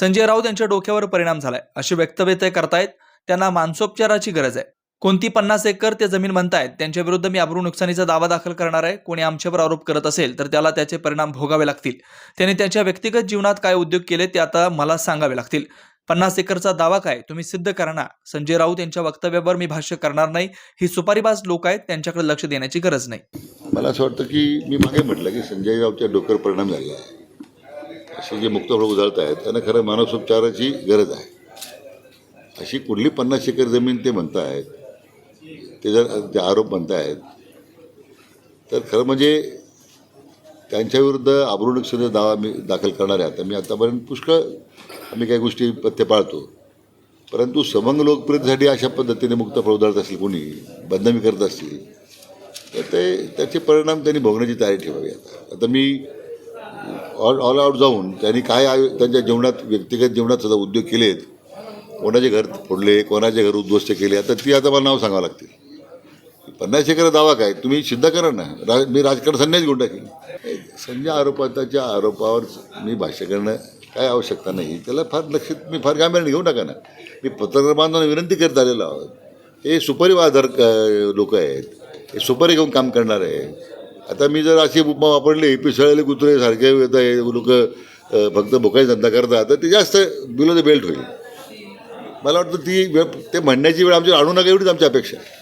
संजय राऊत यांच्या डोक्यावर परिणाम झालाय. अशी वक्तव्य ते करतायत त्यांना मानसोपचाराची गरज आहे. कोणती पन्नास एकर ते जमीन म्हणतायत त्यांच्या विरुद्ध मी अब्रू नुकसानीचा दावा दाखल करणार आहे. कोणी आमच्यावर आरोप करत असेल तर त्याला त्याचे परिणाम भोगावे लागतील. त्यांनी त्यांच्या व्यक्तिगत जीवनात काय उद्योग केले ते आता मला सांगावे लागतील. पन्नास एकरचा दावा काय तुम्ही सिद्ध करा ना. संजय राऊत यांच्या वक्तव्यावर मी भाष्य करणार नाही. ही सुपारीबाज लोक आहेत त्यांच्याकडे लक्ष देण्याची गरज नाही. मला असं वाटतं की मी मागे म्हटलं की संजय राऊतच्या डोक्यावर परिणाम झाला आहे. असे जे मुक्तफळ उजळत आहेत त्यांना खरं मानसोपचाराची गरज आहे. अशी कुठली पन्नास एकर जमीन ते म्हणत आहेत ते जर ते आरोप आहेत तर खरं म्हणजे त्यांच्याविरुद्ध आबरूनुकसानीचा दावा मी दाखल करणार आहे. आता मी आतापर्यंत पुष्कळ आम्ही काही गोष्टी पथ्य पाळतो परंतु समंग लोकप्रियतेसाठी अशा पद्धतीने मुक्तफळ उधळत असेल कोणी बदनामी करत असतील तर ते त्याचे परिणाम त्यांनी भोगण्याची तयारी ठेवावी आता. आता मी ऑल ऑल आऊट जाऊन त्यांनी काय आयु त्यांच्या जीवनात व्यक्तिगत जीवनात सुद्धा उद्योग केलेत कोणाचे घर फोडले कोणाचे घर उद्ध्वस्त केले आता ती आता मला नाव सांगावं लागतील. पन्नास एकर दावा काय? तुम्ही सिद्ध करा ना. राज मी राजकारण संन्यास घेऊन टाकेल संजय आरोपाताच्या आरोपावर मी भाष्य करणं काय आवश्यकता नाही. त्याला फार लक्ष मी फार गांभीर्याने घेऊ टाका ना. मी पत्रकार बांधवांना विनंती करत आलेलो आहोत. हे सुपरिवार लोक आहेत. हे सुपारी घेऊन काम करणार आहे आता मी जर अशी उपमा वापरली पिसळलेले कुत्रे सारखे लोक फक्त भोकाई धंदा करतात तर ते जास्त बिलो द बेल्ट होईल. मला वाटतं ती वेळ ते म्हणण्याची वेळ आमच्या आणू नका एवढीच आमची अपेक्षा आहे.